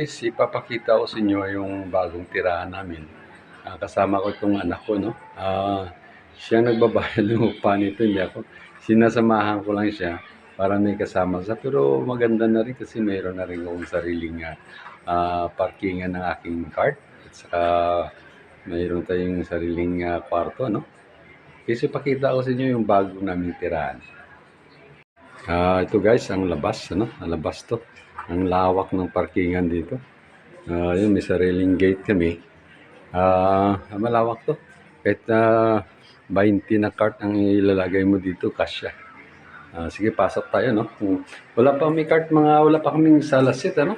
Guys, ipapakita ko sa inyo yung bagong tirahan namin. Ah, kasama ko itong anak ko, no? Ah, siya nagbabayad ng upa nito, hindi ako. Sinasamahan ko lang siya para may kasama siya. Pero maganda na rin kasi mayroon na rin akong sariling ah, parkingan ng aking cart. At saka mayroon tayong sariling ah, kwarto, no? Kasi pakita ko sa inyo yung bago naming tirahan. Ah, ito guys, ang labas, ano? Ang labas to. Ang lawak ng parkingan dito. Ah, yun, may sariling gate kami. Ah, malawak to. Kahit na 20 na cart ang ilalagay mo dito, kasya. Ah, sige, pasok tayo, no? Kung Wala pa may cart, mga wala pa kaming salasit, ano?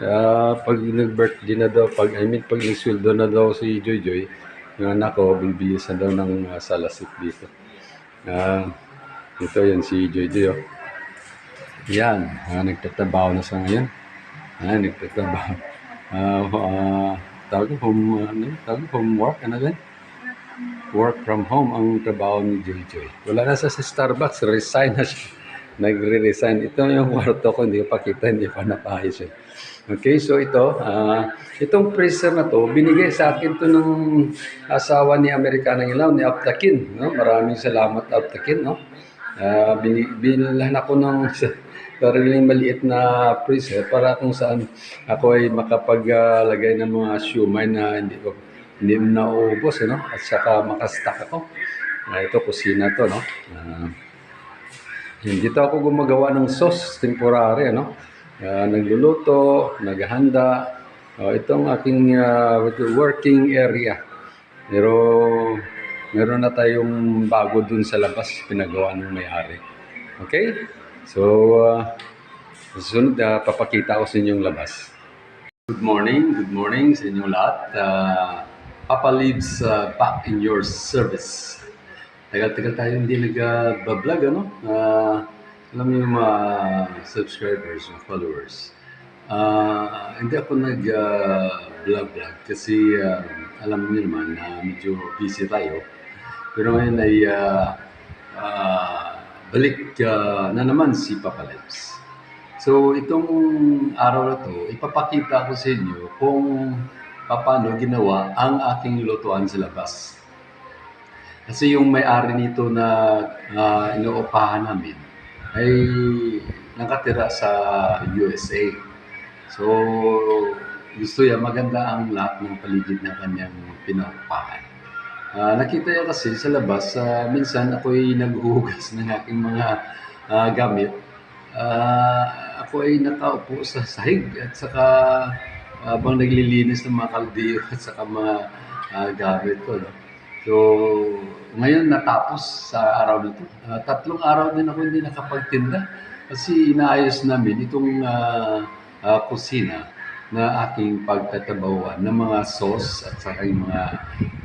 Ah, pag nag-birthday na daw, pag, I mean, pag nag-sweldo na daw si Joy Joy, yung anak ko, bibilis na daw ng ah, salasit dito. Ah, ito yan si Joy Joy, oh. Yan, ah, nagtatrabaho na sa ngayon. Ah, nagtatrabaho. Ah, ah, tawag home, ano, tawag homework, ano din? Work from home ang trabaho ni Joy. Wala na sa Starbucks, resign na siya. Nagre-resign. Ito yung kwarto ko, hindi ko pa kita, hindi pa napahis eh. Okay, so ito, ah, itong freezer na to, binigay sa akin to ng asawa ni Amerikanang Ilaw, ni Aptakin. No? Maraming salamat, Aptakin. No? Ah, bini, binilhan ako ng sariling maliit na freezer para kung saan ako ay makapaglagay ng mga siumay na hindi ko hindi mo nauubos, ano? At saka makastack ako. Ah, ito, kusina to, no? Yun, dito ako gumagawa ng sauce temporary, ano? Ah, nagluluto, naghahanda. Ah, itong aking ah, working area. Pero meron na tayong bago dun sa labas, pinagawa ng may-ari. Okay? So, ah, susunod, ah, papakita ko sa inyong labas. Good morning, good morning sa inyong lahat. Ah, Papa Lives ah, back in your service. Tagal-tagal tayo hindi nag-vlog, ano? Ah, alam niyo yung mga subscribers, yung followers. Ah, hindi ako nag-vlog vlog kasi ah, alam niyo naman na medyo busy tayo. Pero ngayon ay ah, ah, balik ah, na naman si Papa Lives. So itong araw na to, ipapakita ko sa inyo kung paano ginawa ang aking lutuan sa labas. Kasi yung may-ari nito na uh, inuupahan namin ay nakatira sa USA. So, gusto niya maganda ang lahat ng paligid ng kanyang pinaupahan. Ah, nakita niya kasi sa labas, ah, minsan ako'y naghuhugas ng aking mga ah, gamit. Ah, ako ay nakaupo sa sahig at saka habang naglilinis ng mga kaldero at saka mga ah, gamit ko. No? So, ngayon natapos sa araw nito. Ah, tatlong araw din ako hindi nakapagtinda kasi inaayos namin itong ah, ah, kusina na aking pagtatabawan ng mga sauce at saka yung mga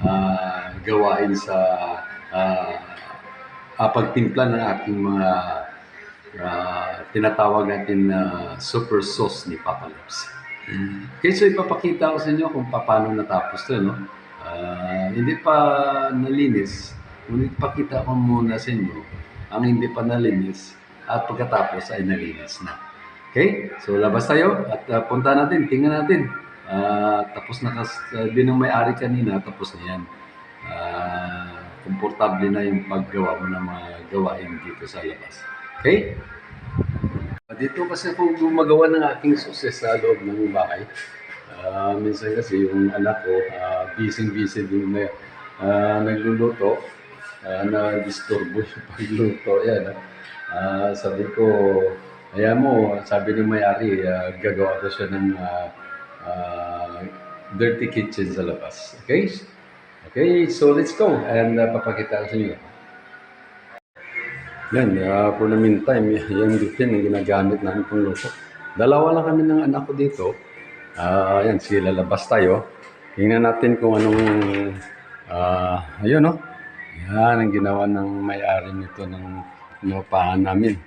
ah, gawain sa ah, ah, pagtimpla ng aking mga ah, tinatawag natin na super sauce ni Papa Lips. Okay, so ipapakita ko sa inyo kung paano natapos to, no? Ah, hindi pa nalinis, ngunit pakita ko muna sa inyo ang hindi pa nalinis at pagkatapos ay nalinis na. Okay? So labas tayo at ah, punta natin, tingnan natin. Ah, tapos na sabi ng may-ari kanina, tapos na yan. Ah, komportable na yung paggawa mo ng mga gawain dito sa labas. Okay? Dito kasi ako gumagawa ng aking success sa loob ng bahay. Ah, minsan kasi yung anak ko, uh, busy-busy din na ah, nagluluto, ah, na disturbo yung pagluto. Yan, ah. Ah, sabi ko, ayan mo, sabi ng may-ari, ah, gagawa ko siya ng ah, ah, dirty kitchen sa labas. Okay? Okay, so let's go. And uh, papakita ko sa inyo. Yan, uh, for the meantime, y- yung bitin ang ginagamit namin pang luto. Dalawa lang kami ng anak ko dito. Ah, yan, sila labas tayo. Tingnan natin kung anong, ah, ayun no. Yan ang ginawa ng may-ari nito ng inupahan namin.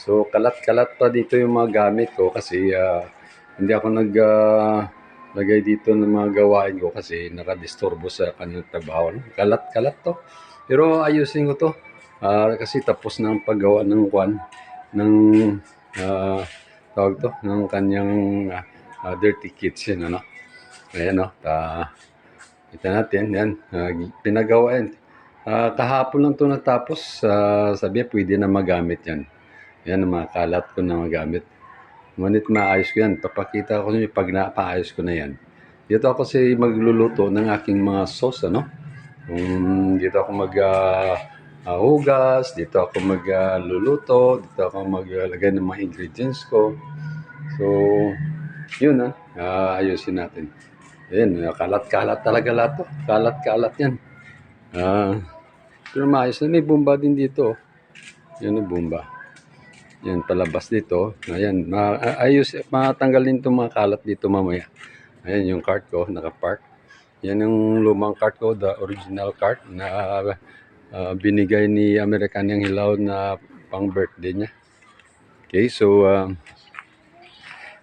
So, kalat-kalat pa dito yung mga gamit ko kasi ah, hindi ako nag ah, lagay dito ng mga gawain ko kasi nakadisturbo sa kanyang trabaho. no? Kalat-kalat to. Pero ayusin ko to. Ah, kasi tapos na ang paggawa ng kwan ng ah, tawag to ng kanyang ah, ah, Dirty Kitchen, ano. Ayan, no. Ta kita natin, yan. ah, pinagawa yan. Ah, kahapon lang ito natapos. Uh, sabi pwede na magamit yan. Yan ang mga kalat ko na magamit. Ngunit maayos ko yan. Papakita ko sa inyo pag napaayos ko na yan. Dito ako kasi magluluto ng aking mga sauce, ano. Um, dito ako mag ah, ah, hugas, dito ako magluluto, dito ako maglagay ng mga ingredients ko. So, yun ah, Ah, ayusin natin. Ayan, kalat-kalat talaga lahat to. Kalat-kalat yan. Ah, pero maayos na. May bomba din dito. oh. Yan ang bomba. Yan, palabas dito. Ayan, ma ayos, matanggalin itong mga kalat dito mamaya. Ayan yung cart ko, nakapark. Yan yung lumang cart ko, the original cart na ah, binigay ni Amerikanyang Hilaw na pang birthday niya. Okay, so ah,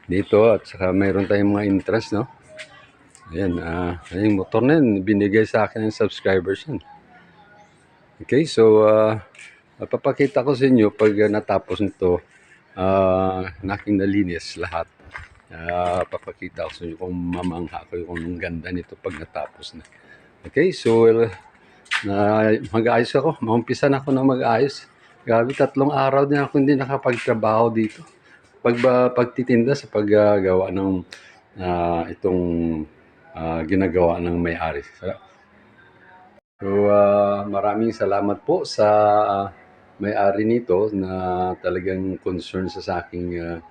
dito at saka mayroon tayong mga interest, no? Ayan, ah, yung motor na yun, binigay sa akin ng subscribers yan. Okay, so ah, papakita ko sa inyo pag ah, natapos nito, ah, naking nalinis lahat. Ah, papakita ko sa inyo kung mamangha ko kung ganda nito pag natapos na. Okay, so well, na mag-ayos ako. Maumpisa na ako na mag-ayos. Grabe, tatlong araw din ako hindi nakapagtrabaho dito. Pag pagtitinda sa paggagawa ng ah, itong ah, ginagawa ng may-ari. So, ah, maraming salamat po sa ah, may-ari nito na talagang concern sa, aking ah,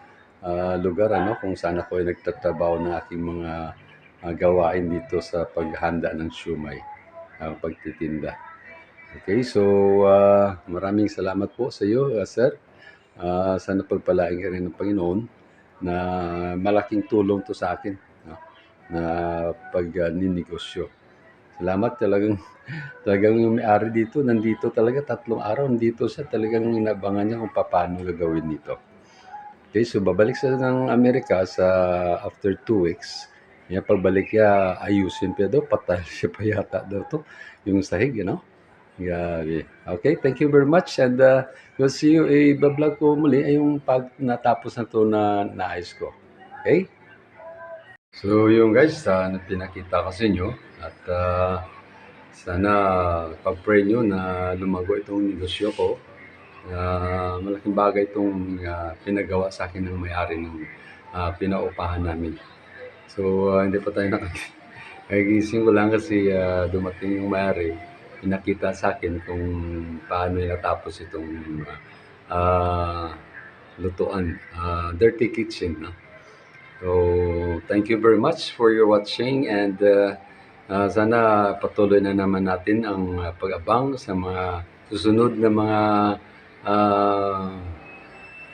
ah, lugar ano kung saan ako ay nagtatrabaho ng aking mga ah, gawain dito sa paghanda ng shumay, ah, pagtitinda. Okay, so ah, maraming salamat po sa iyo, ah, sir. Ah, sana pagpalain ka rin ng Panginoon na malaking tulong to sa akin no? na pag ah. Salamat talagang talagang yung may-ari dito nandito talaga tatlong araw nandito siya talagang inabangan niya kung paano gagawin nito. Okay, so babalik siya ng Amerika sa after two weeks. Yan pagbalik niya, ayusin pa daw, patay siya pa yata daw to, yung sahig, you know? Grabe. Okay, thank you very much and uh, we'll see you, eh, vlog ko muli ay yung pag natapos na to na naayos ko. Okay? So yung guys, uh, na pinakita ko sa inyo at ah, sana pag-pray nyo na lumago itong negosyo ko. Ah, malaking bagay itong ah, pinagawa sa akin ng may-ari ng ah, pinaupahan namin. So ah, hindi pa tayo nakag- Nagising ko lang kasi ah, dumating yung may-ari. Pinakita sa akin kung paano natapos itong ah, lutuan. ah, dirty kitchen. No? So, thank you very much for your watching and uh, uh, sana patuloy na naman natin ang uh, pag-abang sa mga susunod na mga uh,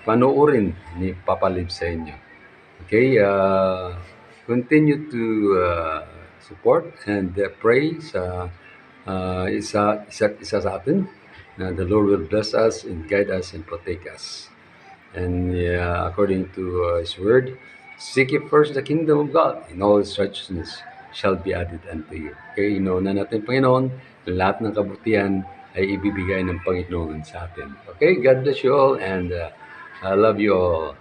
panoorin ni Papa Lib sa inyo. Okay, uh, continue to uh, support and uh, pray sa uh, isa, isa't isa sa atin na the Lord will bless us and guide us and protect us. And uh, according to uh, His word, seek ye first the kingdom of God, and all His righteousness shall be added unto you. Okay, inauna natin, Panginoon, lahat ng kabutihan ay ibibigay ng Panginoon sa atin. Okay, God bless you all, and uh, I love you all.